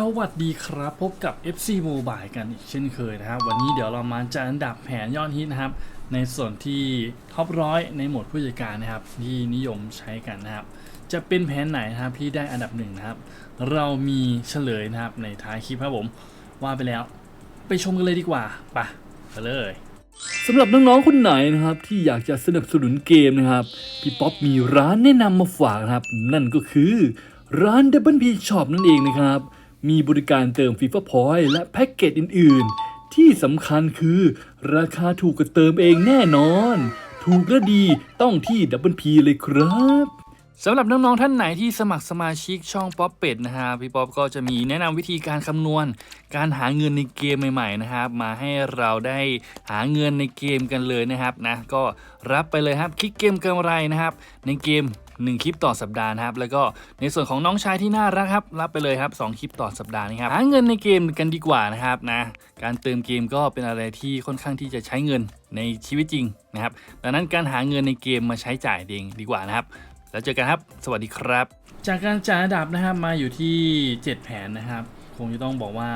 สวัสดีครับ พบกับ FC Mobile กันอีกเช่นเคยนะครับ วันนี้เดี๋ยวเรามาจัดอันดับแผนยอดฮิตนะครับ ในส่วนที่ท็อปร้อยในโหมดผู้จัดการนะครับ ที่นิยมใช้กันนะครับ จะเป็นแผนไหนนะครับที่ได้อันดับหนึ่งนะครับ เรามีเฉลยนะครับในท้ายคลิปครับผม ว่าไปแล้ว ไปชมกันเลยดีกว่าไปไปเลยสำหรับน้องๆคนไหนนะครับที่อยากจะสนับสนุนเกมนะครับพี่ป๊อปมีร้านแนะนำมาฝากนะครับ นั่นก็คือร้าน Double P Shop นั่นเองนะครับ มีบริการเติม FIFA Point และแพ็กเกจอื่น ๆ ที่สำคัญคือราคาถูกกว่าเติมเองแน่นอน ถูกและดีต้องที่ Double P เลยครับสำหรับน้อง ๆ ท่านไหนที่สมัครสมาชิกช่องป๊อปเป็ดนะฮะพี่ป๊อปก็จะมีแนะนำวิธีการคำนวณ การหาเงินในเกมใหม่ ๆ นะครับ มาให้เราได้หาเงินในเกมกันเลยนะครับนะก็รับไปเลยครับคลิกเกมกำไรนะครับ ในเกม 1 คลิปต่อสัปดาห์นะครับ แล้วก็ในส่วนของน้องชายที่น่ารักครับ รับไปเลยครับ 2 คลิปต่อสัปดาห์นี้ครับ หาเงินในเกมกันดีกว่านะครับนะ การเติมเกมก็เป็นอะไรที่ค่อนข้างที่จะใช้เงินในชีวิตจริงนะครับ ดังนั้นการหาเงินในเกมมาใช้จ่ายเองดีกว่านะครับ แล้วเจอกันครับ สวัสดีครับ จากการจัดอันดับนะครับมาอยู่ที่ 7 แผนนะครับ คงจะต้องบอกว่า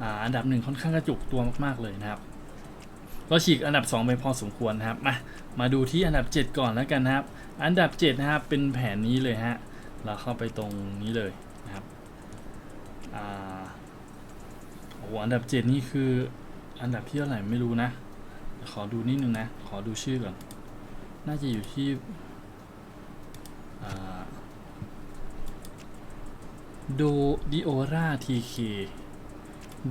อ่าอันดับหนึ่งค่อนข้างกระจุกตัวมากๆเลยนะครับ ก็ฉีกอันดับ 2 ไปพอสมควรนะครับมามาดูที่อันดับ 7 ก่อนแล้วกันนะครับ อันดับ 7 นะครับเป็นแผนนี้เลยฮะเราเข้าไปตรงนี้เลยนะครับอ่าโอ้โหอันดับ 7 นี่คืออันดับที่เท่าไหร่ไม่รู้นะ ขอดูนิดนึงนะ ขอดูชื่อก่อน น่าจะอยู่ที่โดดิโอราทีเค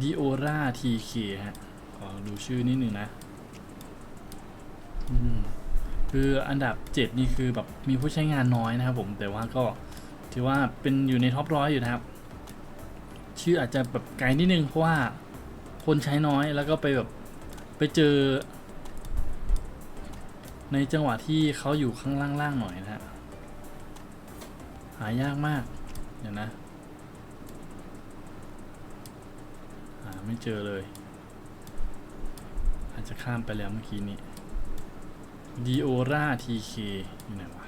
ดิโอราทีเคฮะขอดูชื่อนิดหนึ่งนะ คืออันดับ7นี่คือแบบมีผู้ใช้งานน้อยนะครับผมแต่ว่าก็ถือว่าเป็นอยู่ในท็อปร้อยอยู่นะครับ ชื่ออาจจะแบบไกลนิดนึงเพราะว่าคนใช้น้อยแล้วก็ไปแบบไปเจอ ในจังหวะที่เขาอยู่ข้างล่างๆหน่อยนะฮะหายากมากเดี๋ยวนะหาไม่เจอเลย อาจจะข้ามไปแล้วเมื่อกี้นี้ ดีโอราทีเคอยู่ไหนวะ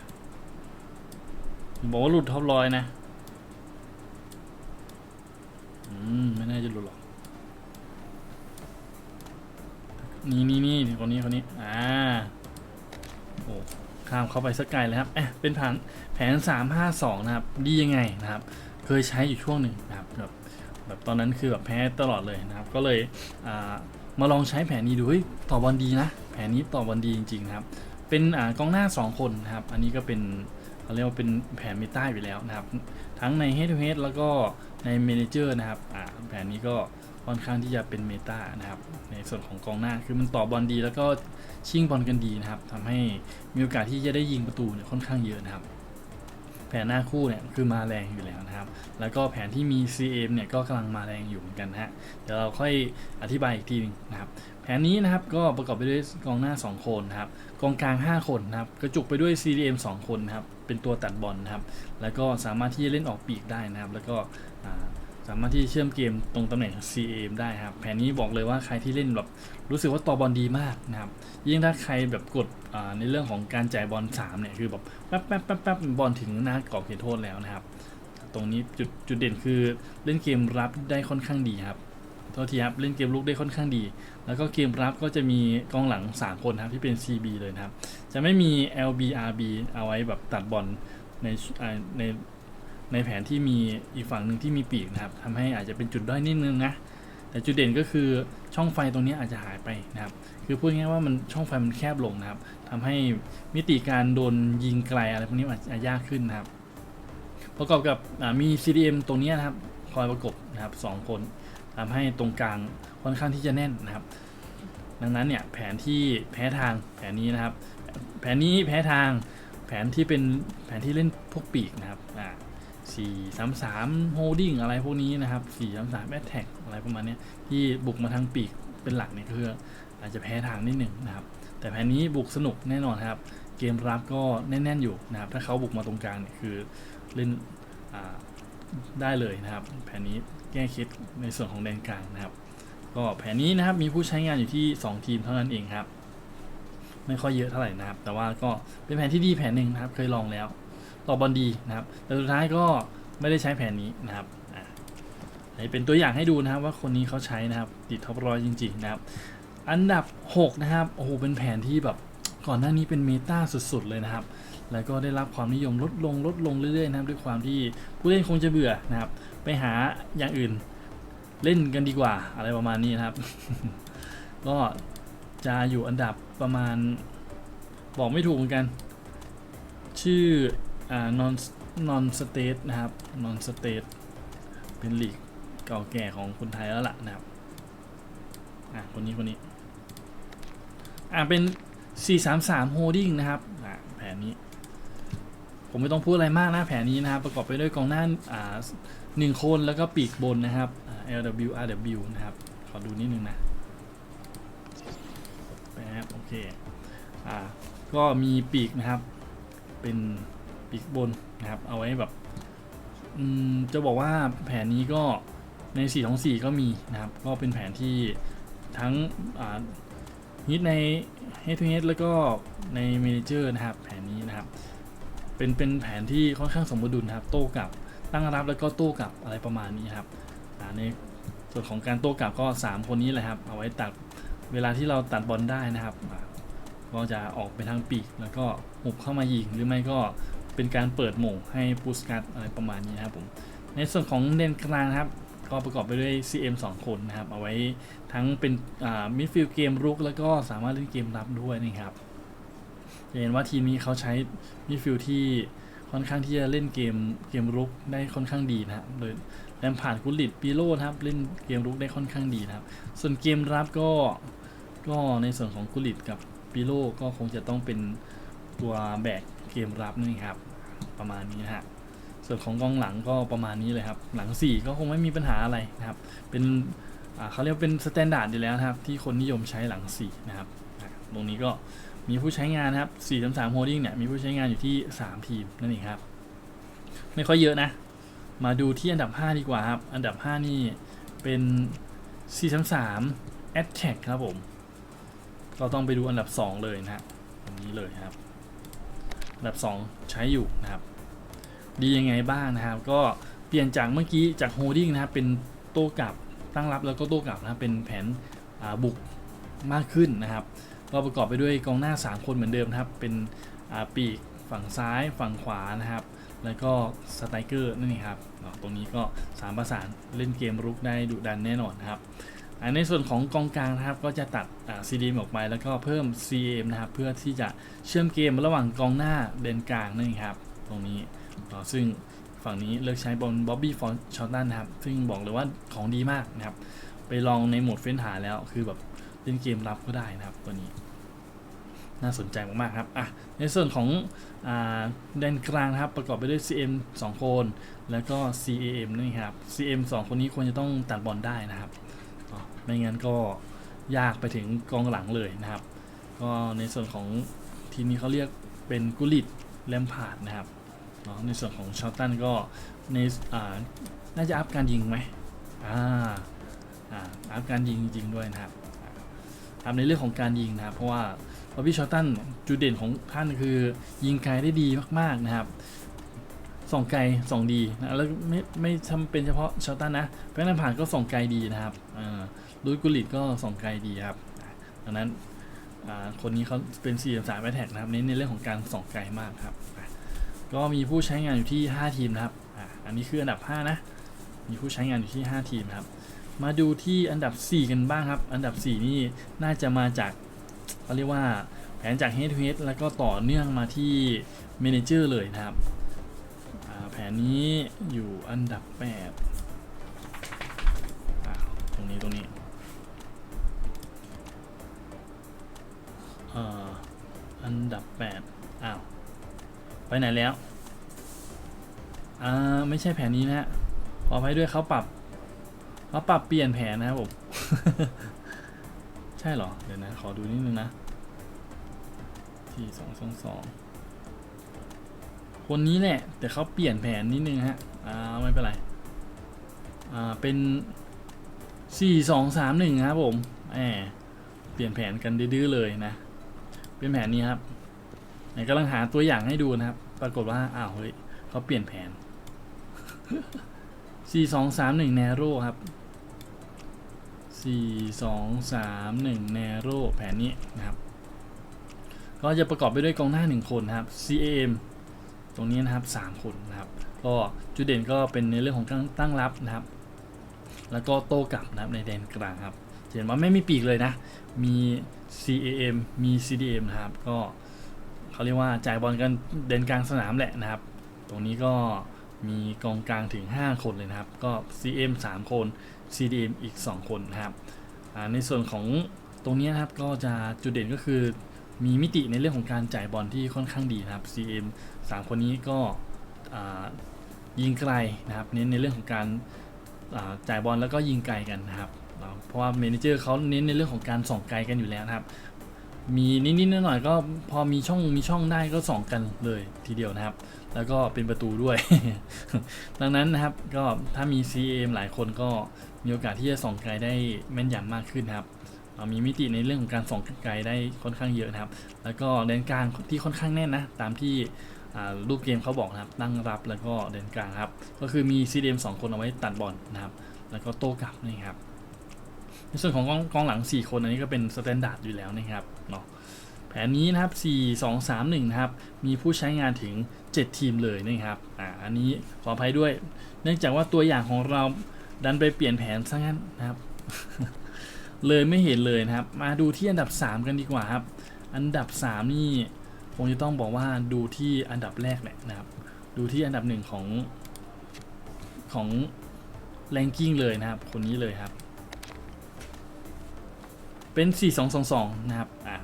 บอกว่าหลุดท็อปร้อยนะ อืม ไม่น่าจะหลุดหรอก นี่นี่นี่คนนี้คนนี้ อ่า โอ้ข้ามเข้าไปสักไกลเลยครับเอ๊ะเป็นแผนแผน 352 นะครับ ดียังไงนะครับ เคยใช้อยู่ช่วงหนึ่งนะครับแบบแบบตอนนั้นคือแบบแพ้ตลอดเลยนะครับ ก็เลยอ่ามาลองใช้แผนนี้ดูเฮ้ยต่อบอลดีนะ แผนนี้ต่อบอลดีจริงๆนะครับเป็นอกองหน้า 2 คนนะครับ อันนี้ก็เป็นเขาเรียกว่าเป็นแผนเมตาอยู่แล้วนะครับ ทั้งใน head to head แล้วก็ใน manager นะครับแผนนี้ก็ค่อนข้างที่จะเป็นเมตานะครับ ในส่วนของกองหน้าคือมันต่อบอลดี แล้วก็ชิงบอลกันดีนะครับทำให้มีโอกาสที่จะได้ยิงประตูเนี่ยค่อนข้างเยอะนะครับ ผนหน้าคู่เนี่ยคือมาแรงอยู่แล้วนะครับ แล้วก็แผนที่มี CM เนี่ยก็กำลังมาแรงอยู่เหมือนกันนะฮะ เดี๋ยวเราค่อยอธิบายอีกทีหนึงนะครับ แผนนี้นะครับก็ประกอบไปด้วยกองหน้า 2 คนนะครับ กองกลาง 5 คนนะครับ กระจุกไปด้วย CDM 2 คนนะครับ เป็นตัวตัดบอลนะครับ แล้วก็สามารถที่จะเล่นออกปีกได้นะครับ แล้วก็ สามารถที่เชื่อมเกมตรงตำแหน่ง CM ได้ครับ แผนนี้บอกเลยว่าใครที่เล่นแบบรู้สึกว่าต่อบอลดีมากนะครับ ยิ่งถ้าใครแบบกดในเรื่องของการจ่ายบอล3เนี่ยคือแบบแป๊บแป๊บแป๊บแป๊บบอลถึงหน้ากรอบเขตโทษแล้วนะครับ ตรงนี้จุดจุดเด่นคือเล่นเกมรับได้ค่อนข้างดีครับโทษทีครับเล่นเกมลุกได้ค่อนข้างดี แล้วก็เกมรับก็จะมีกองหลัง 3 คนนะครับที่เป็น CB เลยนะครับ จะไม่มี LBRB เอาไว้แบบตัดบอลในใน ในแผนที่มีอีกฝั่งหนึ่งที่มีปีกนะครับทำให้อาจจะเป็นจุดด้อยนิดนึงนะแต่จุดเด่นก็คือช่องไฟตรงนี้อาจจะหายไปนะครับ คือพูดง่ายว่ามันช่องไฟมันแคบลงนะครับทำให้มิติการโดนยิงไกลอะไรพวกนี้อาจจะยากขึ้นนะครับ ประกอบกับมี CDM ตรงนี้นะครับคอยประกบนะครับสองคนทำให้ตรงกลางค่อนข้างที่จะแน่นนะครับ ดังนั้นเนี่ยแผนที่แพ้ทางแผนนี้นะครับ แผนนี้แพ้ทางแผนที่เป็นแผนที่เล่นพวกปีกนะครับอ่า สี่สามสามโฮดดิ้งอะไรพวกนี้นะครับสี่สามสามแอตแทกอะไรประมาณนี้ที่บุกมาทางปีกเป็นหลักเนี่ยคืออาจจะแพ้ทางนิดหนึ่งนะครับ แต่แผนนี้บุกสนุกแน่นอนครับ เกมรับก็แน่น ๆ อยู่นะครับ ถ้าเขาบุกมาตรงกลางเนี่ยคือเล่นได้เลยนะครับ แผนนี้แก้เคล็ดในส่วนของแดนกลางนะครับ ก็แผนนี้นะครับมีผู้ใช้งานอยู่ที่ 2 ทีมเท่านั้นเองครับ ไม่ค่อยเยอะเท่าไหร่นะครับ แต่ว่าก็เป็นแผนที่ดีแผนหนึ่งนะครับ เคยลองแล้ว ต่อบอลดีนะครับแต่สุดท้ายก็ไม่ได้ใช้แผนนี้นะครับอะอันนี้เป็นตัวอย่างให้ดูนะครับว่าคนนี้เขาใช้นะครับ ติดท็อปร้อยจริง ๆ นะครับ อันดับ 6 นะครับโอ้โหเป็นแผนที่แบบก่อนหน้านี้เป็นเมตาสุดๆเลยนะครับ แล้วก็ได้รับความนิยมลดลงลดลงเรื่อยๆนะครับ ด้วยความที่ผู้เล่นคงจะเบื่อนะครับ ไปหาอย่างอื่นเล่นกันดีกว่าอะไรประมาณนี้นะครับ ก็จะอยู่อันดับประมาณบอกไม่ถูกเหมือนกัน ชื่อ อ่า non non state นะครับ non state เป็นลีกเก่าแก่ของคนไทยแล้วล่ะนะครับอะคนนี้คนนี้อะเป็น 433 holding นะครับอะแผนนี้ ผมไม่ต้องพูดอะไรมากนะแผนนี้นะครับ ประกอบไปด้วยกองหน้าอ่าหนึ่งคนแล้วก็ปีกบนนะครับ LW RW นะครับ ขอดูนิดนึงนะแป๊บโอเคอ่าก็มีปีกนะครับ เป็น ปีกบนนะครับ เอาไว้แบบจะบอกว่าแผนนี้ก็ใน 4 2 4 ก็มีนะครับ ก็เป็นแผนที่ทั้งฮิตใน Head to Head แล้วก็ใน Manager นะครับ แผนนี้นะครับ เป็นเป็นแผนที่ค่อนข้างสมดุลครับ โต้กลับตั้งรับแล้วก็โต้กลับอะไรประมาณนี้ครับในส่วนของการโต้กลับก็ 3 คนนี้แหละครับ เอาไว้ตัดเวลาที่เราตัดบอลได้นะครับ ก็จะออกไปทางปีกแล้วก็หุบเข้ามายิงหรือไม่ก็ เป็นการเปิดโหม่ให้ปูสกัดอะไรประมาณนี้นะครับผม ในส่วนของเลนกลางนะครับ ก็ประกอบไปด้วย CM 2 คนนะครับ เอาไว้ทั้งเป็นมิดฟิลด์เกมรุก แล้วก็สามารถเล่นเกมรับด้วยนะครับจะเห็นว่าทีมนี้เขาใช้มิดฟิลด์ที่ค่อนข้างที่จะเล่นเกมเกมรุกได้ค่อนข้างดีนะครับโดยแลมผ่านกุลิตปีโลนะครับเล่นเกมรุกได้ค่อนข้างดีนะครับ ส่วนเกมรับก็ก็ในส่วนของกุลิตกับปีโลก็คงจะต้องเป็นตัวแบกเกมรับนี่ครับ ประมาณนี้นะฮะส่วนของกองหลังก็ประมาณนี้เลยครับ หลัง 4 ก็คงไม่มีปัญหาอะไรนะครับ เป็นเขาเรียกเป็นสแตนดาร์ดอยู่แล้วนะครับ ที่คนนิยมใช้หลัง 4 นะครับ ตรงนี้ก็มีผู้ใช้งานนะครับ4 3 3 holding เนี่ย มีผู้ใช้งานอยู่ที่ 3 ทีมนั่นเองครับ ไม่ค่อยเยอะนะ มาดูที่อันดับ 5 ดีกว่าครับ อันดับ 5 นี่เป็น4 3 3 attack ครับผมก็ต้องไปดูอันดับ 2 เลยนะฮะตรงนี้เลยครับ อันดับ2 ใช้อยู่นะครับ ดียังไงบ้างนะครับ ก็เปลี่ยนจากเมื่อกี้จากโฮดดิ้งนะครับเป็นโต้กลับตั้งรับแล้วก็โต้กลับนะบเป็นแผนอ่าบุกมากขึ้นนะครับก็ประกอบไปด้วยกองหน้า 3 คนเหมือนเดิมนะครับ เป็นปีกฝั่งซ้ายฝั่งขวานะครับ แล้วก็สไตรเกอร์นั่นเองครับตรงนี้ก็สามประสานเล่นเกมรุกได้ดุดันแน่นอนนะครับ อ่าในส่วนของกองกลางนะครับก็จะตัดซีดีออกไปแล้วก็เพิ่ม CM นะครับเพื่อที่จะเชื่อมเกมระหว่างกองหน้าเลนกลางนั่นครับตรงนี้ซึ่งฝั่งนี้เลือกใช้บอลบ๊อบบี้ฟอนชอตตันนะครับ ซึ่งบอกเลยว่าของดีมากนะครับ ไปลองในโหมดเฟ้นหาแล้วคือแบบเล่นเกมรับก็ได้นะครับตัวนี้ น่าสนใจมากๆครับอะในส่วนของอแดนกลางนะครับประกอบไปด้วย CM 2 คน แล้วก็ CAM นี่ครับ CM 2 คนนี้ควรจะต้องตัดบอลได้นะครับ อ๋อไม่งั้นก็ยากไปถึงกองหลังเลยนะครับ ก็ในส่วนของทีมนี้เขาเรียกเป็นกุลิตแลมพาดนะครับเนาะในส่วนของชอตตันก็ในอ่าน่าจะอัพการยิงไหมอ่าอ่าอัพการยิงจริงด้วยนะครับอ่าอัพในเรื่องของการยิงนะครับ เพราะว่าบอบบี้ชอตตันจุดเด่นของท่านคือยิงไกลได้ดีมากๆนะครับ ส่องไกลส่องดีนะแล้วไม่ไม่จำเป็นเฉพาะชอตตันนะแพนผ่านก็ส่องไกลดีนะครับอ่าลุยกุลิตก็ส่องไกลดีครับดังนั้นอ่าคนนี้เขาเป็น4 3แอทแทกนะครับเน้นในเรื่องของการส่องไกลมากครับ ก็มีผู้ใช้งานอยู่ที่ 5 ทีมนะครับอ่าอันนี้คืออันดับ 5 นะ มีผู้ใช้งานอยู่ที่ 5 ทีมครับ มาดูที่อันดับ 4 กันบ้างครับ อันดับ 4 นี่น่าจะมาจากเขาเรียกว่าแผนจาก Head to Head แล้วก็ต่อเนื่องมาที่ Manager เลยนะครับ ผนนี้อยู่อันดับ8อ่าตรงนี้ตรงนี้เอ่ออันดับ8อ้าว ไปไหนแล้ว อ่า ไม่ใช่แผนนี้นะฮะขออภัยด้วยเขาปรับเขาปรับเปลี่ยนแผนนะครับผม ใช่เหรอ เดี๋ยวนะ ขอดูนิดนึงนะที่สองสองสอง คนนี้แหละ แต่เขาเปลี่ยนแผนนิดนึงฮะ อ่า ไม่เป็นไร อ่า เป็นสี่สองสามหนึ่งครับผมแหมเปลี่ยนแผนกันดื้อเลยนะ เป็นแผนนี้ครับไหนกำลังหาตัวอย่างให้ดูนะครับ ปรากฏว่า อ้าว เฮ้ยเขาเปลี่ยนแผนสี่สองสามหนึ่งแนโร่ครับสี่สองสามหนึ่งแนโร่แผนนี้นะครับ ก็จะประกอบไปด้วยกองหน้าหนึ่งคนครับ CAM ตรงนี้นะครับสามคนนะครับ ก็จุดเด่นก็เป็นในเรื่องของการตั้งรับนะครับ แล้วก็โต้กลับนะครับในแดนกลางครับเห็นว่าไม่มีปีกเลยนะ มี CAM มี CDM นะครับ ก็เขาเรียกว่าจ่ายบอลกันเด่นกลางสนามแหละนะครับ ตรงนี้ก็มีกองกลางถึง 5 คนเลยนะครับ ก็ CM 3 คน CDM อีก 2 คนนะครับ ในส่วนของตรงนี้นะครับก็จะจุดเด่นก็คือ มีมิติในเรื่องของการจ่ายบอลที่ค่อนข้างดีนะครับ CM 3 คนนี้ก็ยิงไกลนะครับ เน้นในเรื่องของการาจ่ายบอลแล้วก็ยิงไกลกันนะครับ เพราะว่าเมนเจอร์เขาเน้นในเรื่องของการส่องไกลกันอยู่แล้วนะครับ มีนิดๆหน่อยๆก็พอมีช่องมีช่องได้ก็ส่องกันเลยทีเดียวนะครับ แล้วก็เป็นประตูด้วย ดังนั้นนะครับก็ถ้ามี CM หลายคนก็มีโอกาสที่จะส่องไกลได้แม่นยำมากขึ้นนะครับ มีมิติในเรื่องของการส่องไกลได้ค่อนข้างเยอะนะครับ แล้วก็แดนกลางที่ค่อนข้างแน่นนะ ตามที่รูปเกมเขาบอกนะครับ ตั้งรับแล้วก็แดนกลางครับ ก็คือมี CDM 2 คนเอาไว้ตัดบอลนะครับ แล้วก็โต้กลับนี่ครับ ในส่วนของกองกองหลัง 4 คนอันนี้ก็เป็นสแตนดาร์ดอยู่แล้วนะครับเนาะ แผนนี้นะครับ 4 2 3 1 นะครับ มีผู้ใช้งานถึง 7 ทีมเลยนะครับ อ่า อันนี้ขออภัยด้วย เนื่องจากว่าตัวอย่างของเราดันไปเปลี่ยนแผนซะงั้นนะครับ เลยไม่เห็นเลยนะครับ มาดูที่อันดับ 3 กันดีกว่าครับ อันดับ 3 นี่คงจะต้องบอกว่าดูที่อันดับแรกแหละนะครับ ดูที่อันดับหนึ่งของของแรงกิ้งเลยนะครับ คนนี้เลยครับ เป็น 4222 นะครับ อะ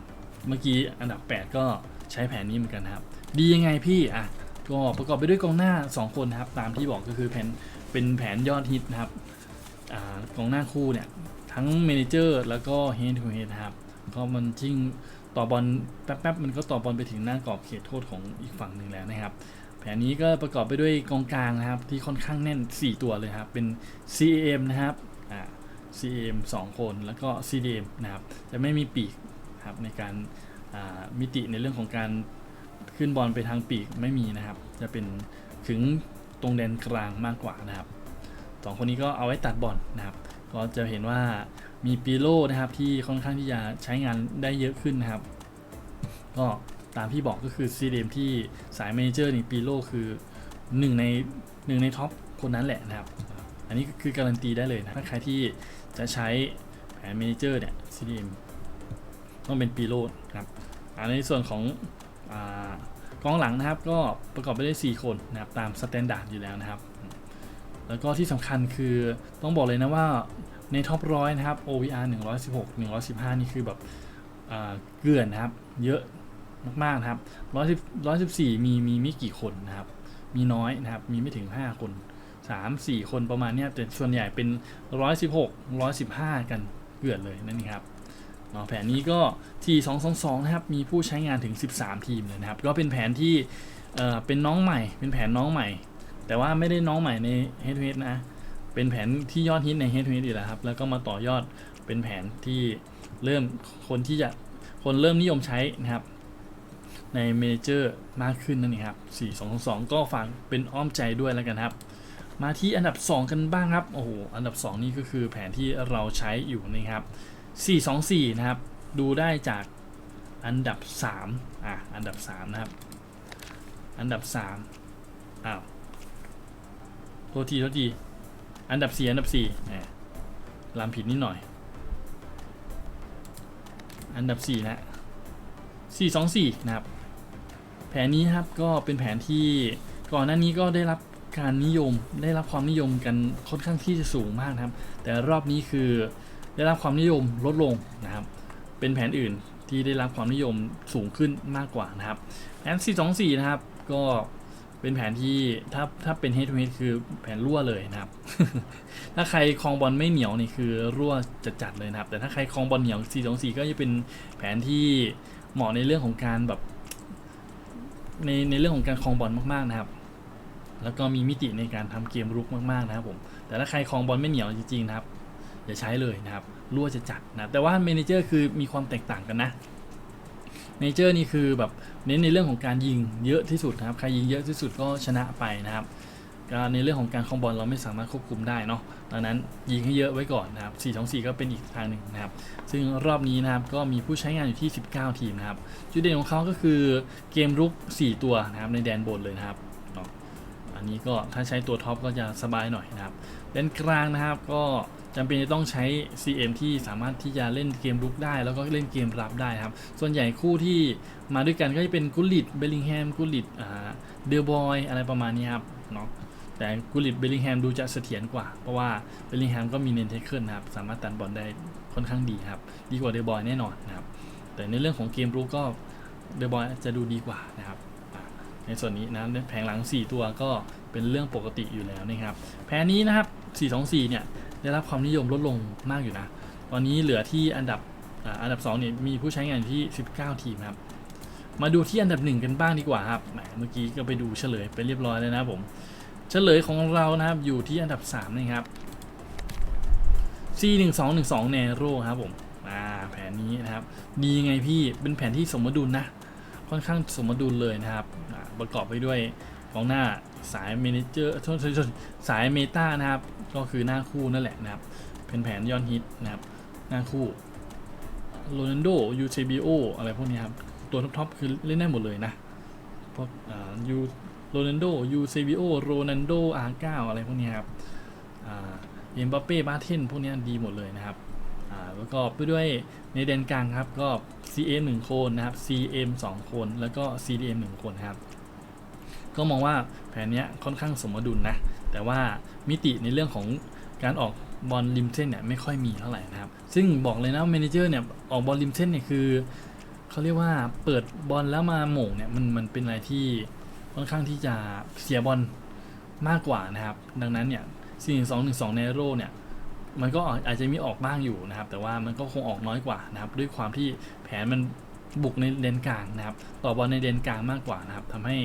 เมื่อกี้อันดับ 8 ก็ใช้แผนนี้เหมือนกันครับ ดียังไงพี่ อะ ก็ประกอบไปด้วยกองหน้า 2 คนนะครับ ตามที่บอกก็คือแผนเป็นแผนยอดฮิตนะครับ อ่ากองหน้าคู่เนี่ย ทั้งเมนเจอร์แล้วก็เฮดทูเฮดนครับก็มันจิ้งต่อบอลแป๊บๆมันก็ต่อบอลไปถึงหน้ากรอบเขตโทษของอีกฝั่งหนึ่งแล้วนะครับ แผนนี้ก็ประกอบไปด้วยกองกลางนะครับ ที่ค่อนข้างแน่น 4 ตัวเลยครับ เป็น CAM นะครับอ่า CAM 2 คนแล้วก็ CDM นะครับจะไม่มีปีกนะครับในการอ่ามิติในเรื่องของการขึ้นบอลไปทางปีกไม่มีนะครับ จะเป็นถึงตรงแดนกลางมากกว่านะครับสองคนนี้ก็เอาไว้ตัดบอลนะครับ ก็จะเห็นว่ามีปีโลนะครับที่ค่อนข้างที่จะใช้งานได้เยอะขึ้นนะครับ ก็ตามที่บอกก็คือ CDM ที่สายเมเนเจอร์นี่ปีโลคือหนึ่งในหนึ่งในท็อปคนนั้นแหละนะครับ อันนี้คือการันตีได้เลยนะถ้าใครที่จะใช้แผนเมเนเจอร์เนี่ย CDM ต้องเป็นปีโลนะครับอ่าในส่วนของอกองหลังนะครับก็ประกอบไปด้วย4คนนะครับตามสแตนดาร์ดอยู่แล้วนะครับ แล้วก็ที่สำคัญคือต้องบอกเลยนะว่าในท็อปร้อยนะครับ OVR 116 115 นี่คือแบบเกลื่อนนะครับ เยอะมากๆนะครับ110 114 มีมีไม่กี่คนนะครับ มีน้อยนะครับ มีไม่ถึง 5 คน 3 4 คนประมาณเนี้ยแต่ส่วนใหญ่เป็น 116 115 กันเกลื่อนเลยนั่นเองครับเนาะแผนนี้ก็ที222 นะครับ มีผู้ใช้งานถึง 13 ทีมเลยนะครับ ก็เป็นแผนที่เออเป็นน้องใหม่ เป็นแผนน้องใหม่ แต่ว่าไม่ได้น้องใหม่ใน Head to Head นะ เป็นแผนที่ยอดฮิตใน Head to Head อีกแล้วครับ แล้วก็มาต่อยอดเป็นแผนที่เริ่มคนที่จะคนเริ่มนิยมใช้นะครับ ในเมเจอร์มากขึ้นนั่นเองครับ 4222ก็ฝากเป็นอ้อมใจด้วยแล้วกันครับ มาที่อันดับ 2 กันบ้างครับ โอ้โห อันดับ 2 นี่ก็คือแผนที่เราใช้อยู่นะครับ 424 นะครับ ดูได้จากอันดับ 3 อะ อันดับ 3 นะครับ อันดับ 3 อ้าว โทษทีโทษที อันดับ4อันดับ4แหมลำผิดนิดหน่อย อันดับ4นะ424นะครับ แผนนี้ครับก็เป็นแผนที่ก่อนหน้านี้ก็ได้รับการนิยมได้รับความนิยมกันค่อนข้างที่จะสูงมากนะครับ แต่รอบนี้คือได้รับความนิยมลดลงนะครับ เป็นแผนอื่นที่ได้รับความนิยมสูงขึ้นมากกว่านะครับ แผน 424 นะครับ ก็ เป็นแผนที่ถ้าถ้าเป็น head to head คือแผนรั่วเลยนะครับ ถ้าใครคลองบอลไม่เหนียวนี่คือรั่วจัดๆเลยนะครับ แต่ถ้าใครคลองบอลเหนียว424ก็จะเป็นแผนที่เหมาะในเรื่องของการแบบในในเรื่องของการคลองบอลมากๆนะครับ แล้วก็มีมิติในการทำเกมรุกมากๆนะครับผม แต่ถ้าใครคลองบอลไม่เหนียวจริงๆนะครับอย่าใช้เลยนะครับรั่วจะจัดนะแต่ว่าเมนเจอร์คือมีความแตกต่างกันนะ เนเจอร์นี่คือแบบเน้นในเรื่องของการยิงเยอะที่สุดนะครับ ใครยิงเยอะที่สุดก็ชนะไปนะครับในเรื่องของการคองบอลเราไม่สามารถควบคุมได้เนาะ ดังนั้นยิงให้เยอะไว้ก่อนนะครับ 4 2 4 ก็เป็นอีกทางหนึ่งนะครับ ซึ่งรอบนี้นะครับก็มีผู้ใช้งานอยู่ที่ 19 ทีมนะครับ จุดเด่นของเขาก็คือเกมรุก 4 ตัวนะครับในแดนบนเลยนะครับ อันนี้ก็ถ้าใช้ตัวท็อปก็จะสบายหน่อยนะครับแดนกลางนะครับก็จำเป็นจะต้องใช้ CM ที่สามารถที่จะเล่นเกมรุกได้ แล้วก็เล่นเกมรับได้ครับ ส่วนใหญ่คู่ที่มาด้วยกันก็จะเป็นกุลิตเบลลิงแฮมกุลิตเดลบอยอะไรประมาณนี้ครับเนาะแต่กุลิตเบลลิงแฮมดูจะเสถียรกว่า เพราะว่าเบลลิงแฮมก็มีเนนเทคเกิลนะครับ สามารถตันบอลได้ค่อนข้างดีครับ ดีกว่าเดลบอยแน่นอนนะครับ แต่ในเรื่องของเกมรู้ก็เดบอยจะดูดีกว่านะครับ ในส่วนนี้นะแผงหลัง 4 ตัวก็เป็นเรื่องปกติอยู่แล้วนะครับ แผนนี้นะครับ 424 เนี่ยได้รับความนิยมลดลงมากอยู่นะ ตอนนี้เหลือที่อันดับอ,อันดับ2เนี่ยมีผู้ใช้งานที่ 19 ทีมครับ มาดูที่อันดับ 1 กันบ้างดีกว่าครับแหมเมื่อกี้ก็ไปดูเฉลยไปเรียบร้อยแล้วนะผม เฉลยของเรานะครับอยู่ที่อันดับ 3 นะครับ C 1 2 1 2 Nero ครับผมอ่าแผนนี้นะครับ ดีไงพี่เป็นแผนที่สมดุลนะ ค่อนข้างสมดุลเลยนะครับอ่า ประกอบไปด้วยกองหน้าสายเมนเจอร์โทษโทษโทษสายเมตานะครับ ก็คือหน้าคู่นั่นแหละนะครับ เป็นแผนยอดฮิตนะครับ หน้าคู่โรนัลโดยูเซบิโออะไรพวกนี้ครับ ตัวท็อปๆคือเล่นได้หมดเลยนะพวกอ่ายูโรนัลโดยูเซบิโอโรนัลโดอาร์เก้าอะไรพวกนี้ครับอ่าเอ็มบัปเป้บาเทนพวกนี้ดีหมดเลยนะครับอ่าประกอบไปด้วยในแดนกลางครับก็ CM 1คนนะครับ CM 2 คน แล้วก็ CDM 1 คนครับ ก็มองว่าแผนนี้ค่อนข้างสมดุลนะ แต่ว่ามิติในเรื่องของการออกบอลริมเส้นเนี่ยไม่ค่อยมีเท่าไหร่นะครับ ซึ่งบอกเลยนะเมนเจอร์เนี่ยออกบอลริมเส้นเนี่ยคือเขาเรียกว่าเปิดบอลแล้วมาหม่งเนี่ยมันมันเป็นอะไรที่ค่อนข้างที่จะเสียบอลมากกว่านะครับ ดังนั้นเนี่ย4 2 1 2 n นโรเนี่ยมันก็อาจจะมีออกบ้างอยู่นะครับ แต่ว่ามันก็คงออกน้อยกว่านะครับ ด้วยความที่แผนมัน บุกในเลนกลางนะครับ ต่อบอลในเลนกลางมากกว่านะครับทำให้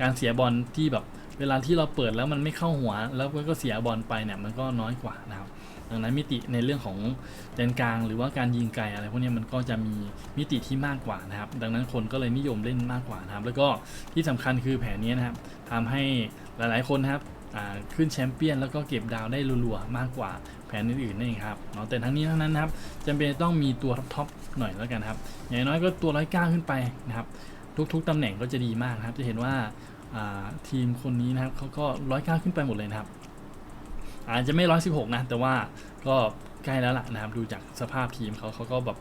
การเสียบอลที่แบบเวลาที่เราเปิดแล้วมันไม่เข้าหัว แล้วก็เสียบอลไปเนี่ยมันก็น้อยกว่านะครับ ดังนั้นมิติในเรื่องของเลนกลาง หรือว่าการยิงไกลอะไรพวกนี้มันก็จะมีมิติที่มากกว่านะครับ ดังนั้นคนก็เลยนิยมเล่นมากกว่านะครับ แล้วก็ที่สำคัญคือแผนนี้นะครับทำให้หลาย ๆคนนะครับ ขึ้นแชมเปี้ยนแล้วก็เก็บดาวได้รัวๆ มากกว่าแผนอื่นๆนั่นเองครับเนาะแต่ทั้งนี้ทั้งนั้นนะครับจำเป็นต้องมีตัวท็อปๆหน่อยแล้วกันครับ อย่างน้อยก็ตัวร้อยเก้าขึ้นไปนะครับ ทุกๆตำแหน่งก็จะดีมากนะครับ จะเห็นว่าทีมคนนี้นะครับเขาก็ร้อยเก้าขึ้นไปหมดเลยนะครับ อาจจะไม่ร้อยสิบหกนะ แต่ว่าก็ใกล้แล้วล่ะนะครับดูจากสภาพทีมเขาเขาก็แบบ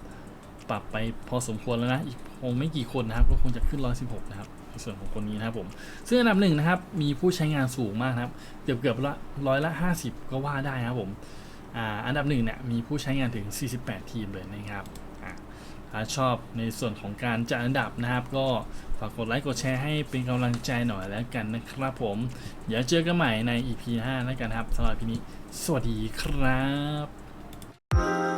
ปรับไปพอสมควรแล้วนะ อีกคงไม่กี่คนนะครับ ก็คงจะขึ้นร้อยสิบหกนะครับ ส่วนของคนนี้นะครับผม ซึ่งอันดับหนึ่งนะครับ มีผู้ใช้งานสูงมากนะครับ เกือบเกือบละร้อยละ 50 ก็ว่าได้นะครับผมอันดับหนึ่งเนี่ยมีผู้ใช้งานถึง 48 ทีมเลยนะครับถ้าชอบในส่วนของการจัดอันดับนะครับ ก็ฝากกดไลค์กดแชร์ให้เป็นกำลังใจหน่อยแล้วกันนะครับผม เดี๋ยวเจอกันใหม่ใน EP 5 แล้วกันครับสำหรับพีนี้ สวัสดีครับ